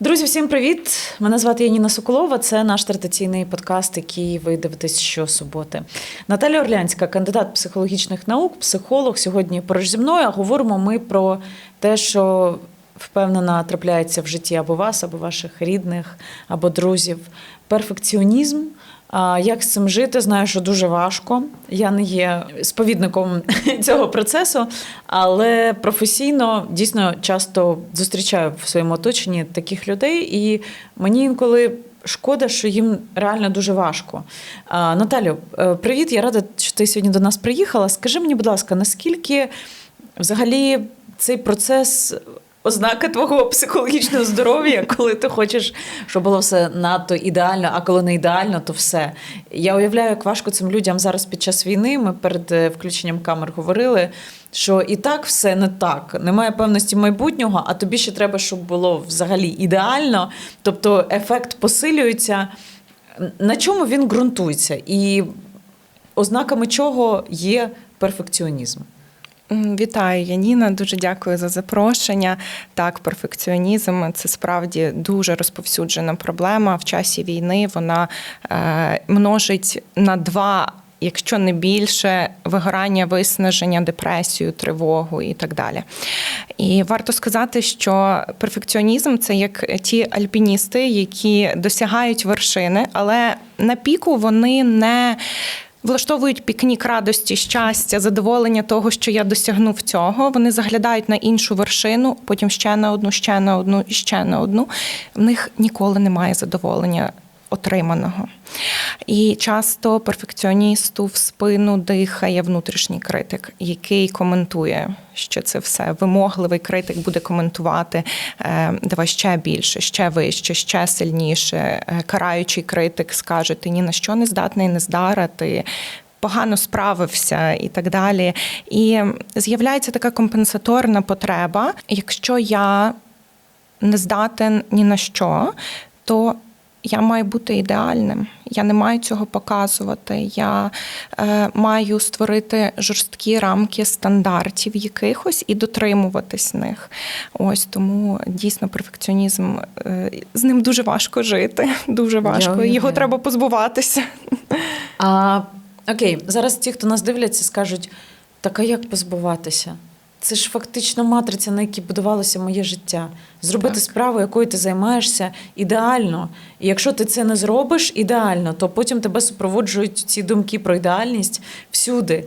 Друзі, всім привіт! Мене звати Яніна Соколова. Це наш традиційний подкаст, який ви дивитесь щосуботи. Наталя Орлянська, кандидат психологічних наук, психолог. Сьогодні поруч зі мною. А говоримо ми про те, що впевнена трапляється в житті або вас, або ваших рідних, або друзів. Перфекціонізм. Як з цим жити? Знаю, що дуже важко. Я не є сповідником цього процесу, але професійно дійсно часто зустрічаю в своєму оточенні таких людей, і мені інколи. Шкода, що їм реально дуже важко. Наталю, е, привіт! Я рада, що ти сьогодні до нас приїхала. Скажи мені, будь ласка, наскільки взагалі цей процес ознака твого психологічного здоров'я, коли ти хочеш, щоб було все надто ідеально, а коли не ідеально, то все. Я уявляю, як важко цим людям зараз під час війни. Ми перед е, включенням камер говорили, що і так все не так. Немає певності майбутнього, а тобі ще треба, щоб було взагалі ідеально. Тобто ефект посилюється. На чому він ґрунтується? І ознаками чого є перфекціонізм? Вітаю, Яніна. Дуже дякую за запрошення. Так, перфекціонізм це справді дуже розповсюджена проблема. В часі війни вона е, множить на два. Якщо не більше вигорання, виснаження, депресію, тривогу і так далі. І варто сказати, що перфекціонізм це як ті альпіністи, які досягають вершини, але на піку вони не влаштовують пікнік радості, щастя, задоволення того, що я досягнув цього. Вони заглядають на іншу вершину, потім ще на одну, ще на одну і ще на одну. В них ніколи немає задоволення отриманого. І часто перфекціоністу в спину дихає внутрішній критик, який коментує, що це все. Вимогливий критик буде коментувати е, давай ще більше, ще вище, ще сильніше. Е, Караючий критик скаже: ти ні на що не здатний, не здара, ти погано справився і так далі. І з'являється така компенсаторна потреба. Якщо я не здатен ні на що, то я маю бути ідеальним. Я не маю цього показувати. Я е, маю створити жорсткі рамки стандартів якихось і дотримуватись них. Ось тому дійсно перфекціонізм е, з ним дуже важко жити. Дуже важко. уявляю. Його треба позбуватися. А окей, зараз ті, хто нас дивляться, скажуть: так а як позбуватися? Це ж фактично матриця, на якій будувалося моє життя. Зробити Так. справу, якою ти займаєшся, ідеально. І якщо ти це не зробиш ідеально, то потім тебе супроводжують ці думки про ідеальність всюди.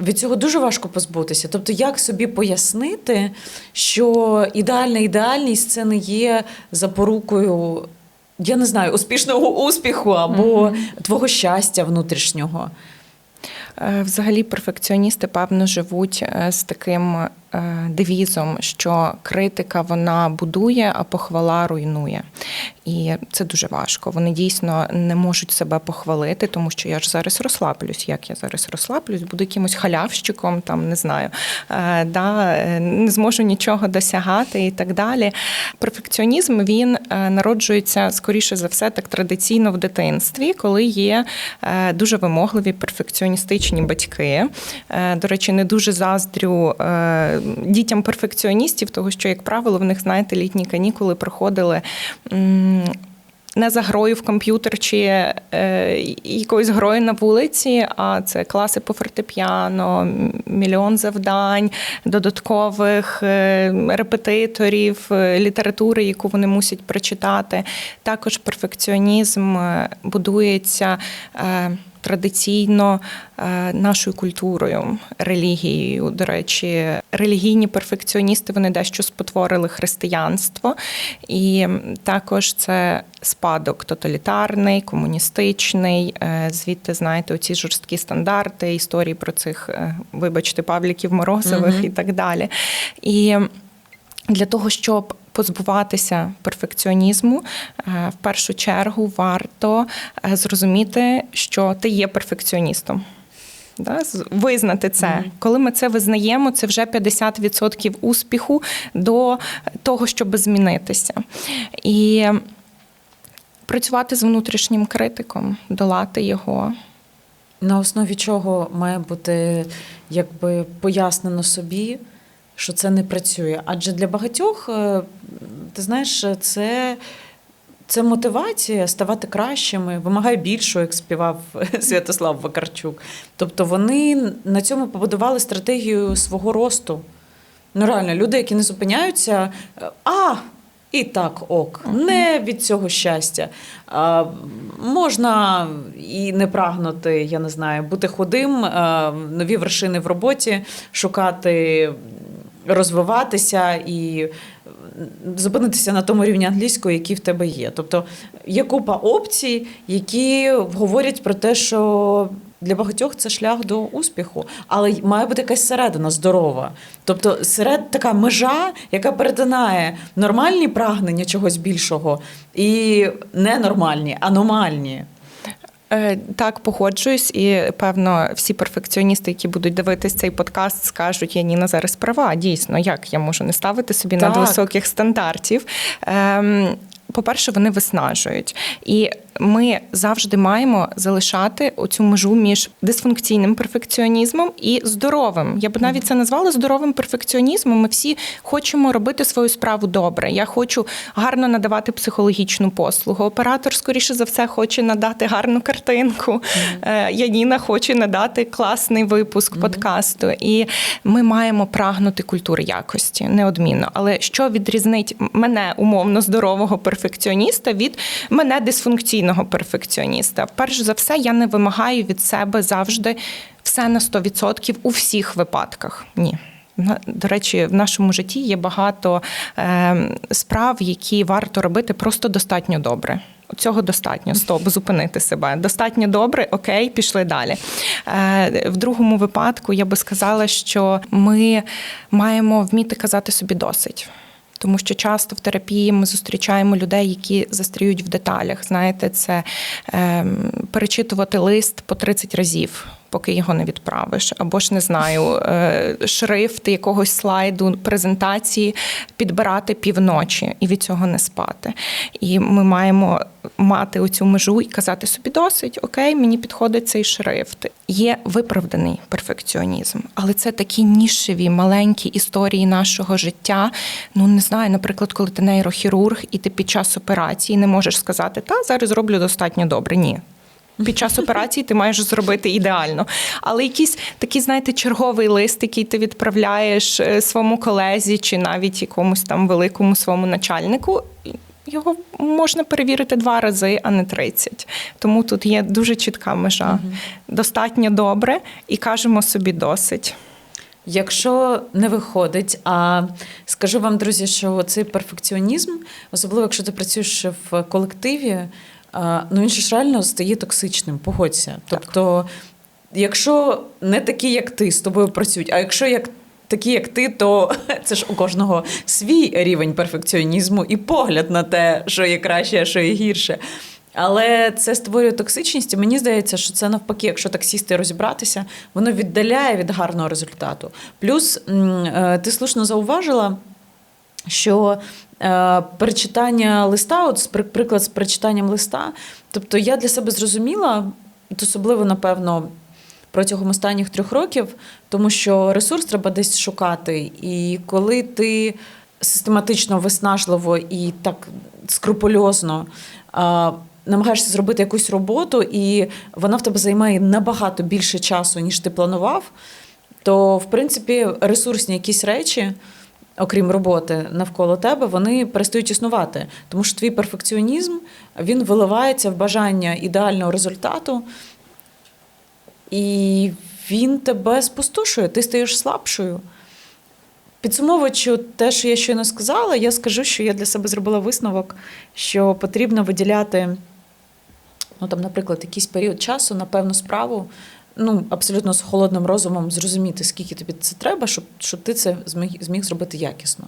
Від цього дуже важко позбутися. Тобто, як собі пояснити, що ідеальна ідеальність це не є запорукою, я не знаю, успішного успіху або твого щастя внутрішнього. Е, Взагалі, перфекціоністи певно живуть е, з таким девізом, що критика вона будує, а похвала руйнує. І це дуже важко. Вони дійсно не можуть себе похвалити, тому що я ж зараз розслаблюсь. Як я зараз розслаблюсь, буду якимось халявщиком, там не знаю, е, да, е, не зможу нічого досягати і так далі. Перфекціонізм він е, народжується скоріше за все так традиційно в дитинстві, коли є е, дуже вимогливі перфекціоністичні батьки. Е, До речі, не дуже заздрю е, дітям перфекціоністів, того що, як правило, в них, знаєте, літні канікули проходили. Не за грою в комп'ютер чи е, якоюсь грою на вулиці, а це класи по фортепіано, мільйон завдань, додаткових е, репетиторів, е, літератури, яку вони мусять прочитати. Також перфекціонізм е, будується. е, Традиційно е, нашою культурою, релігією. До речі, релігійні перфекціоністи вони дещо спотворили християнство, і також це спадок тоталітарний, комуністичний. Е, Звідти знаєте, оці жорсткі стандарти, історії про цих, е, вибачте, Павліків Морозових Мгм. і так далі. І для того, щоб позбуватися перфекціонізму, е, в першу чергу варто е, зрозуміти, що ти є перфекціоністом. Да, визнати це. Мгм. Коли ми це визнаємо, це вже 50% успіху до того, щоб змінитися. І працювати з внутрішнім критиком, долати його. На основі чого має бути якби пояснено собі, що це не працює. Адже для багатьох е, ти знаєш, це. Це мотивація ставати кращими, вимагає більшого, як співав Святослав Вакарчук. Тобто вони на цьому побудували стратегію свого росту. Ну, реально, люди, які не зупиняються, а, і так ок, не від цього щастя. А, можна і не прагнути, я не знаю, бути худим, а, нові вершини в роботі, шукати, розвиватися і зупинитися на тому рівні англійської, який в тебе є. Тобто є купа опцій, які говорять про те, що для багатьох це шлях до успіху, але має бути якась середина здорова. Тобто, серед така межа, яка перетинає нормальні прагнення чогось більшого і ненормальні, аномальні. Е, Так, погоджуюсь, і певно, всі перфекціоністи, які будуть дивитись цей подкаст, скажуть: я Ніна зараз права. Дійсно, як я можу не ставити собі Так. надвисоких стандартів. Ем, по-перше, вони виснажують, і ми завжди маємо залишати оцю межу між дисфункційним перфекціонізмом і здоровим. Я б навіть це назвала здоровим перфекціонізмом. Ми всі хочемо робити свою справу добре. Я хочу гарно надавати психологічну послугу. Оператор, скоріше за все, хоче надати гарну картинку. Е, Яніна хоче надати класний випуск подкасту. І ми маємо прагнути культури якості неодмінно. Але що відрізнить мене умовно здорового перфекціоніста від мене дисфункційного перфекціоніста? Перш за все, я не вимагаю від себе завжди все на 100% у всіх випадках. Ні. До речі, в нашому житті є багато е, справ, які варто робити просто достатньо добре. Цього достатньо, стоп, зупинити себе. Достатньо добре, окей, пішли далі. Е, в другому випадку я би сказала, що ми маємо вміти казати собі досить. Тому що часто в терапії ми зустрічаємо людей, які застріють в деталях. Знаєте, це е, перечитувати лист по 30 разів, поки його не відправиш, або ж не знаю, е, шрифт якогось слайду, презентації підбирати півночі і від цього не спати. І ми маємо мати оцю межу і казати собі досить, окей, мені підходить цей шрифт. Є виправданий перфекціонізм, але це такі нішеві, маленькі історії нашого життя. Ну не знаю, наприклад, коли ти нейрохірург і ти під час операції не можеш сказати, та зараз зроблю достатньо добре. Ні. Під час операції ти маєш зробити ідеально. Але якийсь такий, знаєте, черговий лист, який ти відправляєш е, своєму колезі чи навіть якомусь там великому своєму начальнику. Його можна перевірити два рази, а не 30. Тому тут є дуже чітка межа. Достатньо добре і кажемо собі досить. Якщо не виходить, а скажу вам, друзі, що цей перфекціонізм, особливо якщо ти працюєш в колективі, ну він ж реально стає токсичним, погодься. Тобто, якщо не такі, як ти, з тобою працюють, а якщо як такі, як ти, то це ж у кожного свій рівень перфекціонізму і погляд на те, що є краще, а що є гірше. Але це створює токсичність, і мені здається, що це навпаки, якщо так сісти і розібратися, воно віддаляє від гарного результату. Плюс е, ти слушно зауважила, що перечитання листа, от приклад з перечитанням листа, тобто я для себе зрозуміла, особливо, напевно, протягом останніх трьох років, тому що ресурс треба десь шукати. І коли ти систематично, виснажливо і так скрупульозно е, намагаєшся зробити якусь роботу, і вона в тебе займає набагато більше часу, ніж ти планував, то в принципі ресурсні якісь речі. Окрім роботи навколо тебе, вони перестають існувати, тому що твій перфекціонізм він виливається в бажання ідеального результату, і він тебе спустошує, ти стаєш слабшою. Підсумовуючи те, що я щойно сказала, я скажу, що я для себе зробила висновок, що потрібно виділяти, ну там, наприклад, якийсь період часу на певну справу, ну абсолютно з холодним розумом зрозуміти, скільки тобі це треба, щоб, щоб ти це зміг, зміг зробити якісно.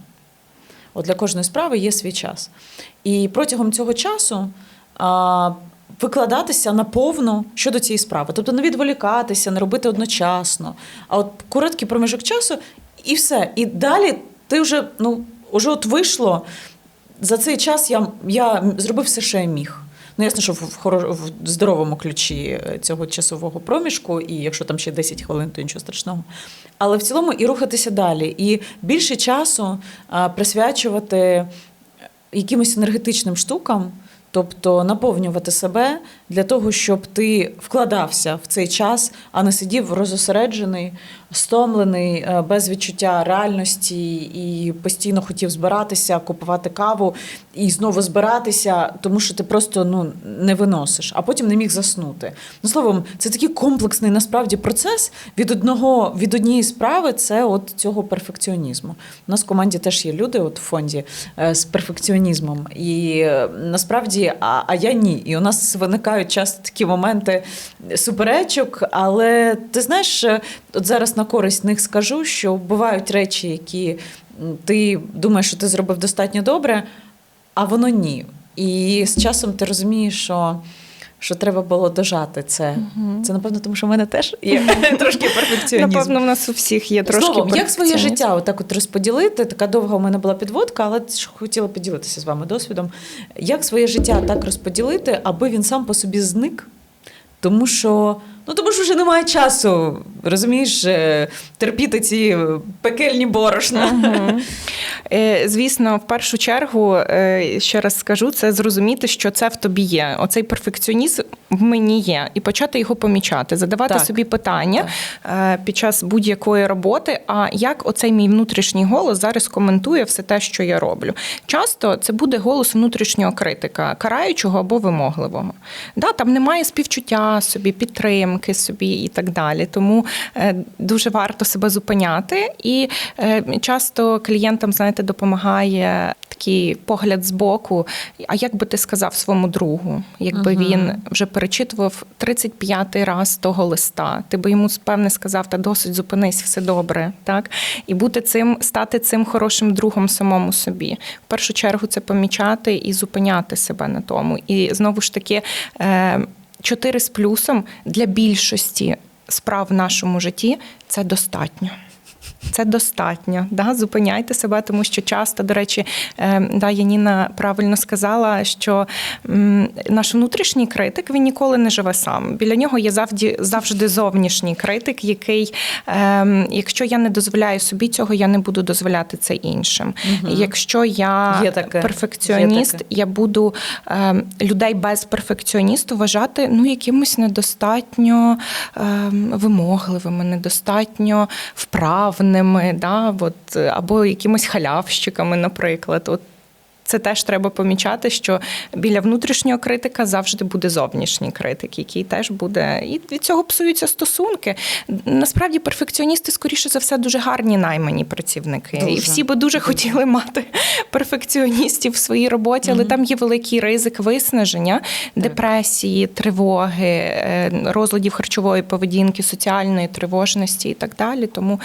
От для кожної справи є свій час. І протягом цього часу а, викладатися наповну щодо цієї справи. Тобто не відволікатися, не робити одночасно, а от короткий проміжок часу і все. І далі ти вже, ну, вже от вийшло. За цей час я, я зробив все, що я міг. Ну, ясно, що в, в, здоровому ключі е, цього часового проміжку, і якщо там ще 10 хвилин, то нічого страшного. Але в цілому і рухатися далі. І більше часу присвячувати якимось енергетичним штукам, тобто наповнювати себе для того, щоб ти вкладався в цей час, а не сидів розосереджений, стомлений, е, без відчуття реальності і постійно хотів збиратися, купувати каву і знову збиратися, тому що ти просто ну не виносиш, а потім не міг заснути. Ну словом, це такий комплексний насправді процес від одного від однієї справи. Це от цього перфекціонізму. У нас в команді теж є люди, от в фонді е, з перфекціонізмом, і е, насправді, а, а я ні. І у нас виникають часто такі моменти суперечок, але ти знаєш, от зараз на користь них скажу, що бувають речі, які ти думаєш, що ти зробив достатньо добре, а воно ні. І з часом ти розумієш, що. Що треба було дожати це. Це напевно, тому що в мене теж є трошки перфекціонізм. Напевно, в нас у всіх є трошки Словом, як своє життя отак от розподілити? Така довга у мене була підводка, але хотіла поділитися з вами досвідом. Як своє життя так розподілити, аби він сам по собі зник? Тому що, ну тому що вже немає часу, розумієш, е, терпіти ці пекельні борошна. Е, Звісно, в першу чергу, е, ще раз скажу, це зрозуміти, що це в тобі є. Оцей перфекціонізм в мені є, і почати його помічати, задавати Так. собі питання е, під час будь-якої роботи. А як оцей мій внутрішній голос зараз коментує все те, що я роблю? Часто це буде голос внутрішнього критика, караючого або вимогливого. Да, там немає співчуття собі, підтримки собі і так далі. Тому дуже варто себе зупиняти. І е, часто клієнтам, знаєте, допомагає такий погляд збоку. А як би ти сказав своєму другу, якби Мгм. він вже перечитував 35-й раз того листа, ти би йому певне сказав, та досить зупинись, все добре, так? І бути цим, стати цим хорошим другом самому собі. В першу чергу це помічати і зупиняти себе на тому. І знову ж таки, е, чотири з плюсом для більшості справ в нашому житті це достатньо. Це достатньо. Да? Зупиняйте себе, тому що часто, до речі, е, да, Яніна правильно сказала, що наш внутрішній критик він ніколи не живе сам. Біля нього є завжди, завжди зовнішній критик, який, е, якщо я не дозволяю собі цього, я не буду дозволяти це іншим. Мгм. Якщо я Є таке. перфекціоніст, Є таке. я буду е, людей без перфекціоністу вважати ну, якимось недостатньо вимогливими, недостатньо вправними, да, от, або якимось халявщиками, наприклад. От, це теж треба помічати, що біля внутрішнього критика завжди буде зовнішній критик, який теж буде. І від цього псуються стосунки. Насправді, перфекціоністи, скоріше за все, дуже гарні наймані працівники. Дуже. І всі би дуже хотіли мати перфекціоністів в своїй роботі, але Мгм. там є великий ризик виснаження, депресії, тривоги, е, розладів харчової поведінки, соціальної тривожності і так далі. Тому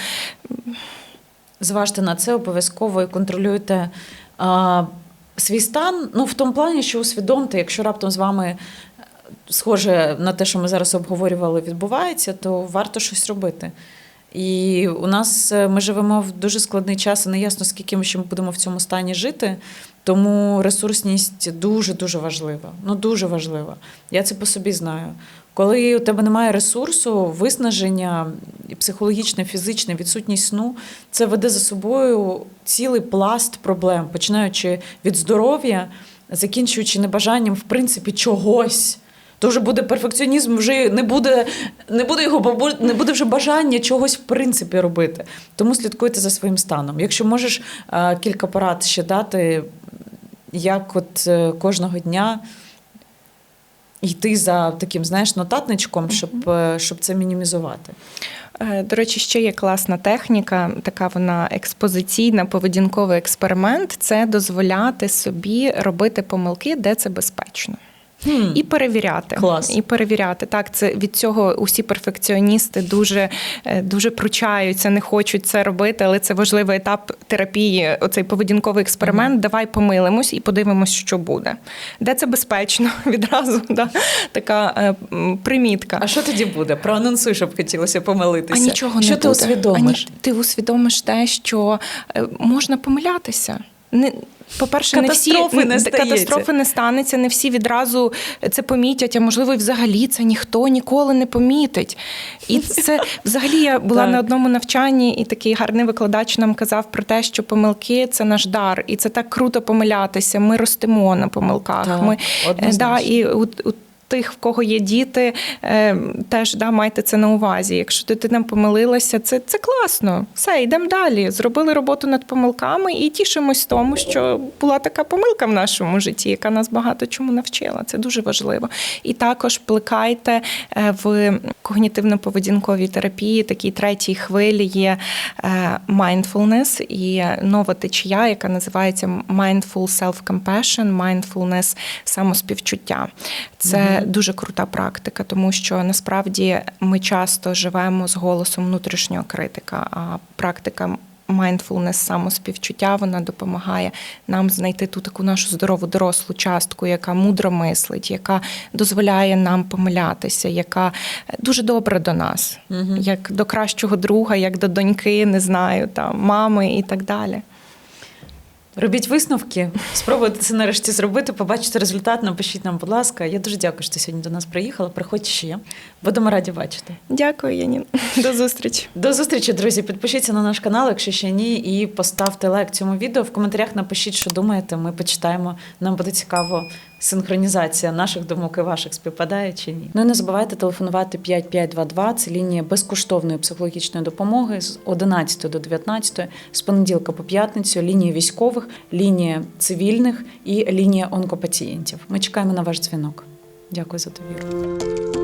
Зважте на це обов'язково і контролюйте свій стан. Ну, в тому плані, що усвідомте, якщо раптом з вами е, схоже на те, що ми зараз обговорювали, відбувається, то варто щось робити. І у нас е, ми живемо в дуже складний час, і не ясно, скільки ми ще будемо в цьому стані жити. Тому ресурсність дуже дуже важлива. Ну дуже важлива. Я це по собі знаю. Коли у тебе немає ресурсу, виснаження психологічне, фізичне, відсутність сну, це веде за собою цілий пласт проблем, починаючи від здоров'я, закінчуючи небажанням, в принципі, чогось. То вже буде перфекціонізм, вже не буде, не буде його не буде вже бажання чогось в принципі робити. Тому слідкуйте за своїм станом. Якщо можеш е, кілька порад ще дати, як от е, кожного дня йти за таким, знаєш, нотатничком, щоб, е, щоб це мінімізувати. Е, До речі, ще є класна техніка, така вона експозиційна, поведінковий експеримент. Це дозволяти собі робити помилки, де це безпечно. Хм. І перевіряти. Клас. І перевіряти. Так, це від цього усі перфекціоністи дуже, е, дуже пручаються, не хочуть це робити, але це важливий етап терапії. Оцей поведінковий експеримент. Давай помилимось і подивимось, що буде. Де це безпечно відразу. Да? Така е, примітка. А що тоді буде? Проанонсуй, щоб хотілося помилитися. А нічого що не ти буде. усвідомиш? А ні- ти усвідомиш те, що е, можна помилятися. Не, По-перше, не всі Катастрофи не стається. катастрофи не станеться, не всі відразу це помітять, а можливо, і взагалі це ніхто ніколи не помітить. І це взагалі я була Так. на одному навчанні, і такий гарний викладач нам казав про те, що помилки це наш дар, і це так круто помилятися. Ми ростемо на помилках. Так, Ми е, однозначно. да, і у, у тих, в кого є діти, е, теж да, майте це на увазі. Якщо дитина помилилася, це, це класно. Все, йдемо далі. Зробили роботу над помилками і тішимось тому, що була така помилка в нашому житті, яка нас багато чому навчила. Це дуже важливо. І також плекайте е, в когнітивно-поведінковій терапії, такій третій хвилі є е, mindfulness і нова течія, яка називається mindful self-compassion, mindfulness самоспівчуття. Це дуже крута практика, тому що насправді ми часто живемо з голосом внутрішнього критика, а практика. Mindfulness, самоспівчуття, вона допомагає нам знайти ту таку нашу здорову дорослу частку, яка мудро мислить, яка дозволяє нам помилятися, яка дуже добра до нас, як до кращого друга, як до доньки, не знаю, там мами і так далі. Робіть висновки, спробуйте це нарешті зробити, побачите результат, напишіть нам, будь ласка. Я дуже дякую, що ти сьогодні до нас приїхала. Приходь ще. Будемо раді бачити. Дякую, Яні. До зустрічі. До зустрічі, друзі. Підпишіться на наш канал, якщо ще ні, і поставте лайк цьому відео. В коментарях напишіть, що думаєте. Ми почитаємо. Нам буде цікаво синхронізація наших думок і ваших співпадає чи ні. Ну і не забувайте телефонувати 5522. Це лінія безкоштовної психологічної допомоги з 11 до 19, з понеділка по п'ятницю, лінія військових, лінія цивільних і лінія онкопацієнтів. Ми чекаємо на ваш дзвінок. Дякую за довіру.